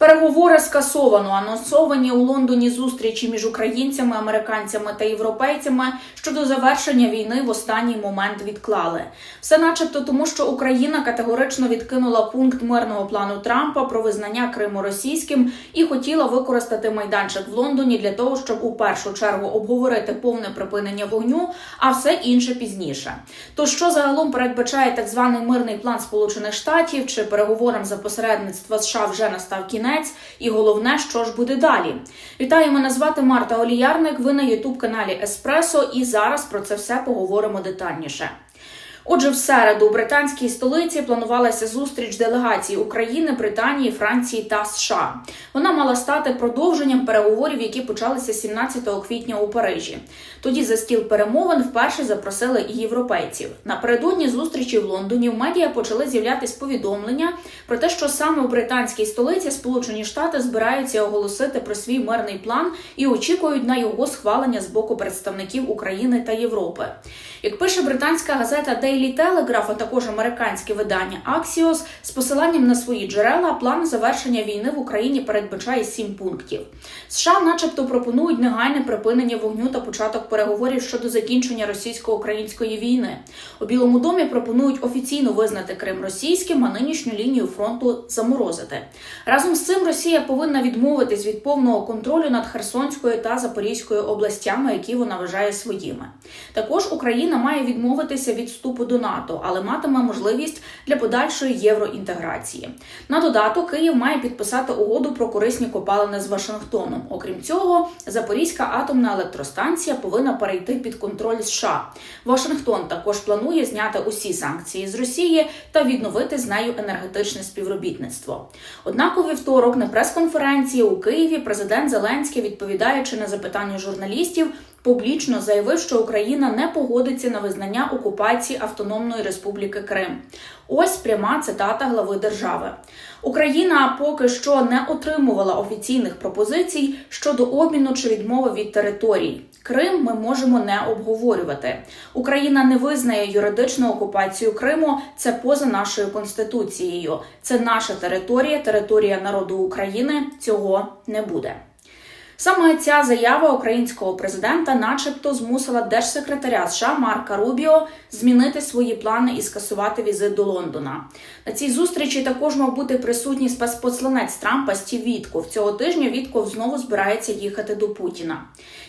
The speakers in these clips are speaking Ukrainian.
Переговори скасовано. Анонсовані у Лондоні зустрічі між українцями, американцями та європейцями щодо завершення війни в останній момент відклали. Все, начебто, тому що Україна категорично відкинула пункт мирного плану Трампа про визнання Криму російським і хотіла використати майданчик в Лондоні для того, щоб у першу чергу обговорити повне припинення вогню, а все інше пізніше. То що загалом передбачає так званий мирний план Сполучених Штатів чи переговорам за посередництва США вже настав кінець? І головне, що ж буде далі. Вітаю, мене звати Марта Оліярник. Ви на Ютуб каналі Еспресо, і зараз про це все поговоримо детальніше. Отже, в середу у британській столиці планувалася зустріч делегацій України, Британії, Франції та США. Вона мала стати продовженням переговорів, які почалися 17 квітня у Парижі. Тоді за стіл перемовин вперше запросили і європейців. Напередодні зустрічі в Лондоні в медіа почали з'являтись повідомлення про те, що саме у британській столиці Сполучені Штати збираються оголосити про свій мирний план і очікують на його схвалення з боку представників України та Європи. Як пише британська газета Daily Telegraph, а також американське видання Axios, з посиланням на свої джерела, план завершення війни в Україні передбачає сім пунктів. США, начебто, пропонують негайне припинення вогню та початок переговорів щодо закінчення російсько-української війни. У Білому домі пропонують офіційно визнати Крим російським, а нинішню лінію фронту заморозити. Разом з цим Росія повинна відмовитись від повного контролю над Херсонською та Запорізькою областями, які вона вважає своїми. Також Україна має відмовитися від вступу до НАТО, але матиме можливість для подальшої євроінтеграції. На додаток Київ має підписати угоду про корисні копалини з Вашингтоном. Окрім цього, Запорізька атомна електростанція повинна перейти під контроль США. Вашингтон також планує зняти усі санкції з Росії та відновити з нею енергетичне співробітництво. Однак у вівторок на прес-конференції у Києві президент Зеленський, відповідаючи на запитання журналістів, публічно заявив, що Україна не погодиться на визнання окупації Автономної Республіки Крим. Ось пряма цитата глави держави. Україна поки що не отримувала офіційних пропозицій щодо обміну чи відмови від територій. Крим ми можемо не обговорювати. Україна не визнає юридичну окупацію Криму. Це поза нашою конституцією. Це наша територія, територія народу України. Цього не буде. Саме ця заява українського президента, начебто, змусила держсекретаря США Марка Рубіо змінити свої плани і скасувати візит до Лондона. На цій зустрічі також мав бути присутній спецпосланець Трампа Стів Вітков. Цього тижня Вітков знову збирається їхати до Путіна.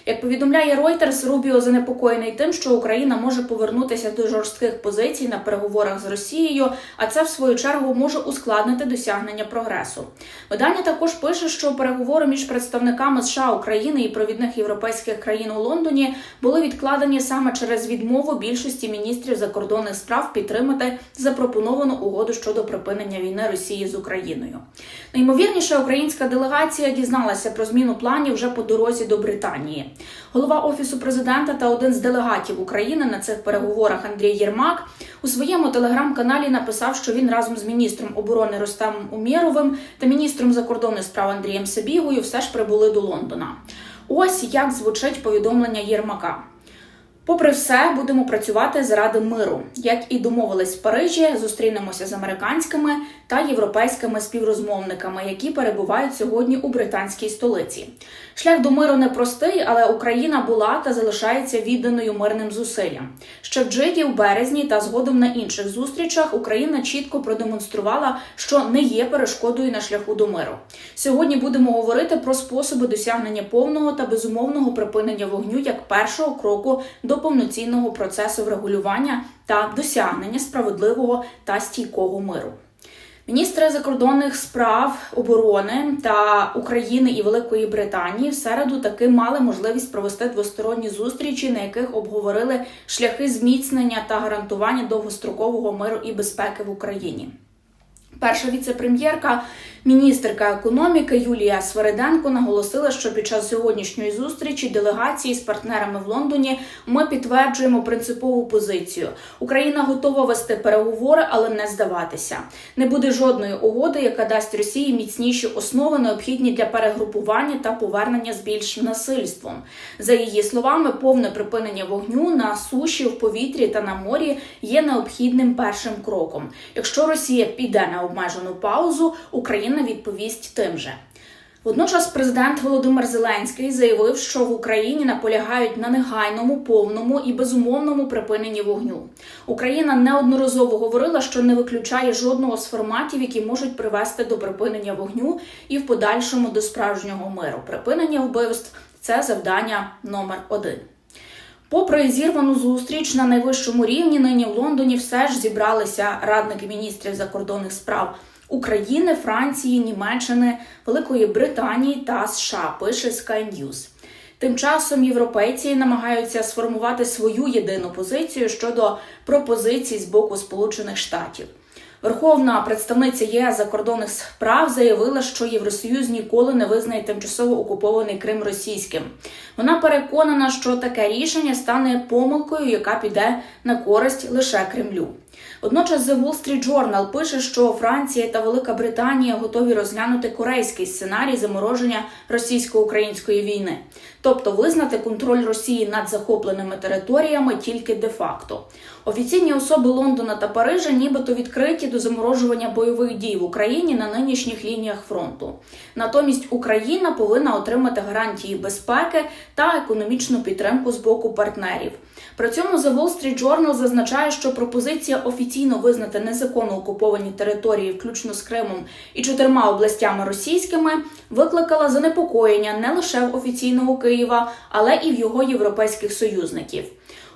Як повідомляє Reuters, Рубіо занепокоєний тим, що Україна може повернутися до жорстких позицій на переговорах з Росією, а це в свою чергу може ускладнити досягнення прогресу. Видання також пише, що переговори між представниками США. України і провідних європейських країн у Лондоні були відкладені саме через відмову більшості міністрів закордонних справ підтримати запропоновану угоду щодо припинення війни Росії з Україною. Наймовірніше, українська делегація дізналася про зміну планів вже по дорозі до Британії. Голова офісу президента та один з делегатів України на цих переговорах Андрій Єрмак у своєму телеграм-каналі написав, що він разом з міністром оборони Ростемом Умєровим та міністром закордонних справ Андрієм Сабігою все ж прибули до Лондона. Ось як звучить повідомлення Єрмака. Попри все, будемо працювати заради миру. Як і домовились в Парижі, зустрінемося з американськими та європейськими співрозмовниками, які перебувають сьогодні у британській столиці. Шлях до миру непростий, але Україна була та залишається відданою мирним зусиллям. Ще в Джиді в березні та згодом на інших зустрічах Україна чітко продемонструвала, що не є перешкодою на шляху до миру. Сьогодні будемо говорити про способи досягнення повного та безумовного припинення вогню як першого кроку до повноцінного процесу врегулювання та досягнення справедливого та стійкого миру. Міністри закордонних справ оборони та України і Великої Британії в середу таки мали можливість провести двосторонні зустрічі, на яких обговорили шляхи зміцнення та гарантування довгострокового миру і безпеки в Україні. Перша віце-прем'єрка, міністерка економіки Юлія Свериденко наголосила, що під час сьогоднішньої зустрічі делегації з партнерами в Лондоні ми підтверджуємо принципову позицію. Україна готова вести переговори, але не здаватися. Не буде жодної угоди, яка дасть Росії міцніші основи, необхідні для перегрупування та повернення з більшим насильством. За її словами, повне припинення вогню на суші, в повітрі та на морі є необхідним першим кроком. Якщо Росія піде на обмежену паузу, Україна відповість тим же. Водночас президент Володимир Зеленський заявив, що в Україні наполягають на негайному, повному і безумовному припиненні вогню. Україна неодноразово говорила, що не виключає жодного з форматів, які можуть привести до припинення вогню і в подальшому до справжнього миру. Припинення вбивств це завдання номер один. Попри зірвану зустріч на найвищому рівні, нині в Лондоні все ж зібралися радники міністрів закордонних справ України, Франції, Німеччини, Великої Британії та США. Пише Sky News. Тим часом європейці намагаються сформувати свою єдину позицію щодо пропозицій з боку Сполучених Штатів. Верховна представниця ЄС закордонних справ заявила, що Євросоюз ніколи не визнає тимчасово окупований Крим російським. Вона переконана, що таке рішення стане помилкою, яка піде на користь лише Кремлю. Водночас The Wall Street Journal пише, що Франція та Велика Британія готові розглянути корейський сценарій замороження російсько-української війни, тобто визнати контроль Росії над захопленими територіями тільки де-факто. Офіційні особи Лондона та Парижа нібито відкриті до заморожування бойових дій в Україні на нинішніх лініях фронту. Натомість Україна повинна отримати гарантії безпеки та економічну підтримку з боку партнерів. При цьому The Wall Street Journal зазначає, що пропозиція офіційно визнати незаконно окуповані території, включно з Кримом і чотирма областями російськими, викликала занепокоєння не лише в офіційного Києва, але і в його європейських союзників.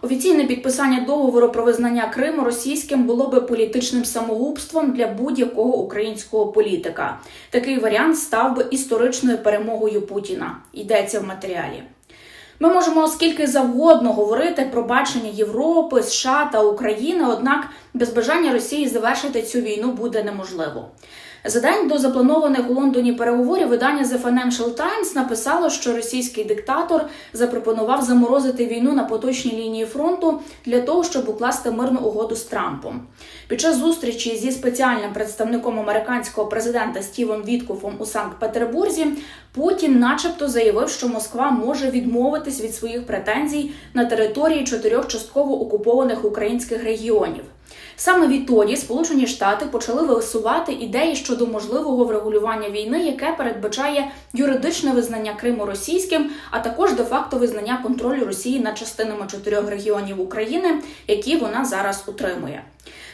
Офіційне підписання договору про визнання Криму російським було би політичним самогубством для будь-якого українського політика. Такий варіант став би історичною перемогою Путіна. Йдеться в матеріалі. Ми можемо скільки завгодно говорити про бачення Європи, США та України, однак без бажання Росії завершити цю війну буде неможливо. За день до запланованих у Лондоні переговорів видання The Financial Times написало, що російський диктатор запропонував заморозити війну на поточній лінії фронту для того, щоб укласти мирну угоду з Трампом. Під час зустрічі зі спеціальним представником американського президента Стівом Віткофом у Санкт-Петербурзі Путін, начебто, заявив, що Москва може відмовитись від своїх претензій на території чотирьох частково окупованих українських регіонів. Саме відтоді Сполучені Штати почали висувати ідеї щодо можливого врегулювання війни, яке передбачає юридичне визнання Криму російським, а також де-факто визнання контролю Росії над частинами чотирьох регіонів України, які вона зараз утримує.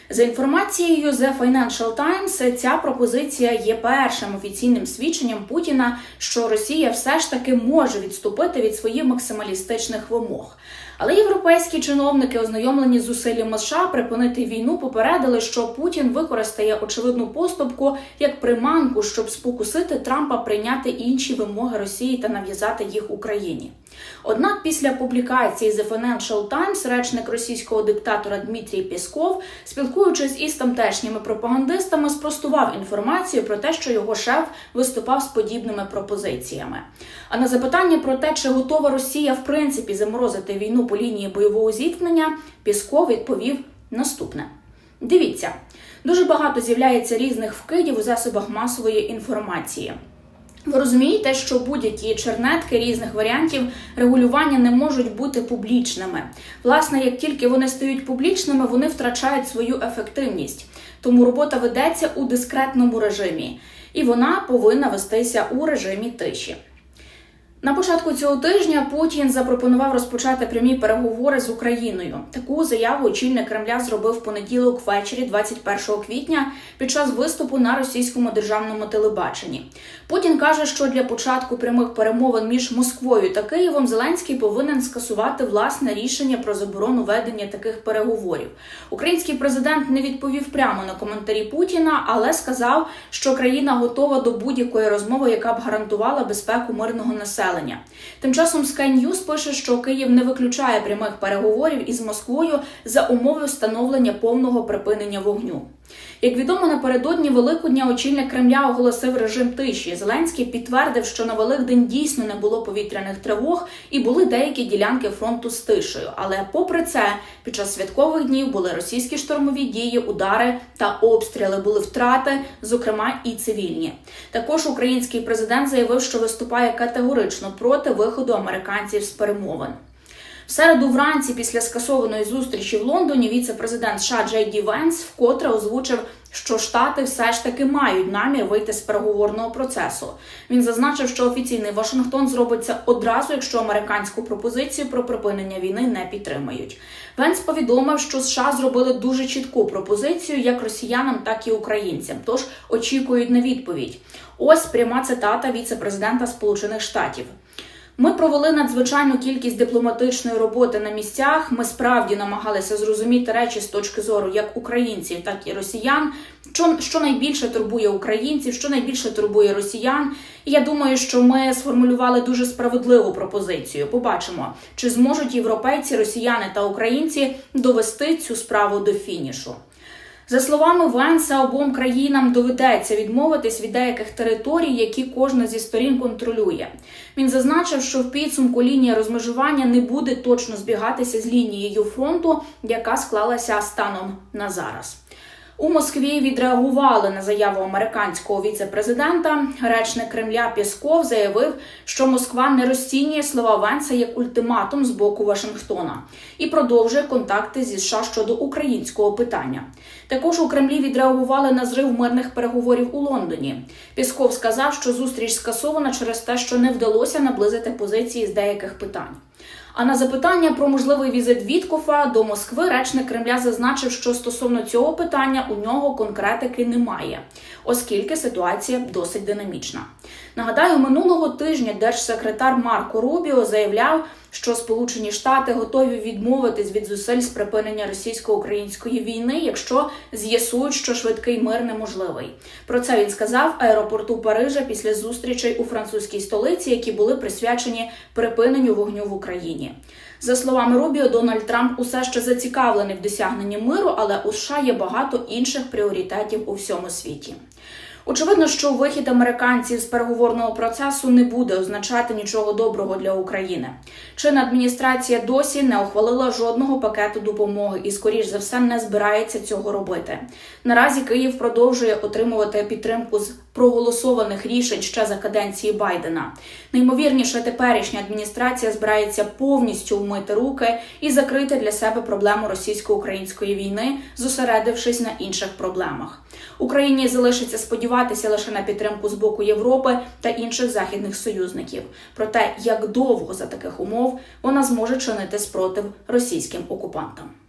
За інформацією The Financial Times, ця пропозиція є першим офіційним свідченням Путіна, що Росія все ж таки може відступити від своїх максималістичних вимог. Але європейські чиновники, ознайомлені з зусиллям США припинити війну, попередили, що Путін використає очевидну поступку як приманку, щоб спокусити Трампа прийняти інші вимоги Росії та нав'язати їх Україні. Однак, після публікації The Financial Times речник російського диктатора Дмитрій Пісков, спілкуючись із тамтешніми пропагандистами, спростував інформацію про те, що його шеф виступав з подібними пропозиціями. А на запитання про те, чи готова Росія в принципі заморозити війну по лінії бойового зіткнення, Пісков відповів наступне: дивіться, дуже багато з'являється різних вкидів у засобах масової інформації. Ви розумієте, що будь-які чернетки різних варіантів регулювання не можуть бути публічними. Власне, як тільки вони стають публічними, вони втрачають свою ефективність. Тому робота ведеться у дискретному режимі, і вона повинна вестися у режимі тиші. На початку цього тижня Путін запропонував розпочати прямі переговори з Україною. Таку заяву очільник Кремля зробив понеділок ввечері, 21 квітня, під час виступу на російському державному телебаченні. Путін каже, що для початку прямих перемовин між Москвою та Києвом Зеленський повинен скасувати власне рішення про заборону ведення таких переговорів. Український президент не відповів прямо на коментарі Путіна, але сказав, що країна готова до будь-якої розмови, яка б гарантувала безпеку мирного населення. Тим часом Sky News пише, що Київ не виключає прямих переговорів із Москвою за умови встановлення повного припинення вогню. Як відомо, напередодні Великодня очільник Кремля оголосив режим тиші. Зеленський підтвердив, що на Великдень дійсно не було повітряних тривог і були деякі ділянки фронту з тишею. Але, попри це, під час святкових днів були російські штурмові дії, удари та обстріли, були втрати, зокрема і цивільні. Також український президент заявив, що виступає категорично проти виходу американців з перемовин. Середу вранці, після скасованої зустрічі в Лондоні, віце-президент США Джей Венс вкотре озвучив що Штати все ж таки мають намір вийти з переговорного процесу. Він зазначив, що офіційний Вашингтон зробить це одразу, якщо американську пропозицію про припинення війни не підтримають. Венс повідомив, що США зробили дуже чітку пропозицію як росіянам, так і українцям. Тож очікують на відповідь. Ось пряма цитата віце-президента Сполучених Штатів. Ми провели надзвичайну кількість дипломатичної роботи на місцях. Ми справді намагалися зрозуміти речі з точки зору як українців, так і росіян. Що, що найбільше турбує українців, що найбільше турбує росіян. І я думаю, що ми сформулювали дуже справедливу пропозицію. Побачимо, чи зможуть європейці, росіяни та українці довести цю справу до фінішу. За словами Венса, обом країнам доведеться відмовитись від деяких територій, які кожна зі сторін контролює. Він зазначив, що в підсумку лінія розмежування не буде точно збігатися з лінією фронту, яка склалася станом на зараз. У Москві відреагували на заяву американського віце-президента. Речник Кремля Пєсков заявив, що Москва не розцінює слова Венса як ультиматум з боку Вашингтона і продовжує контакти зі США щодо українського питання. Також у Кремлі відреагували на зрив мирних переговорів у Лондоні. Пісков сказав, що зустріч скасована через те, що не вдалося наблизити позиції з деяких питань. А на запитання про можливий візит Віткофа до Москви речник Кремля зазначив, що стосовно цього питання у нього конкретики немає, оскільки ситуація досить динамічна. Нагадаю, минулого тижня держсекретар Марко Рубіо заявляв, що Сполучені Штати готові відмовитись від зусиль з припинення російсько-української війни, якщо з'ясують, що швидкий мир неможливий. Про це він сказав аеропорту Парижа після зустрічей у французькій столиці, які були присвячені припиненню вогню в Україні. За словами Рубіо, Дональд Трамп усе ще зацікавлений в досягненні миру, але у США є багато інших пріоритетів у всьому світі. Очевидно, що вихід американців з переговорного процесу не буде означати нічого доброго для України. Чинна адміністрація досі не ухвалила жодного пакету допомоги і, скоріш за все, не збирається цього робити. Наразі Київ продовжує отримувати підтримку з проголосованих рішень ще за каденції Байдена. Наймовірніше, теперішня адміністрація збирається повністю вмити руки і закрити для себе проблему російсько-української війни, зосередившись на інших проблемах. Україні залишиться сподіватися лише на підтримку з боку Європи та інших західних союзників. Про те, як довго за таких умов вона зможе чинити спротив російським окупантам.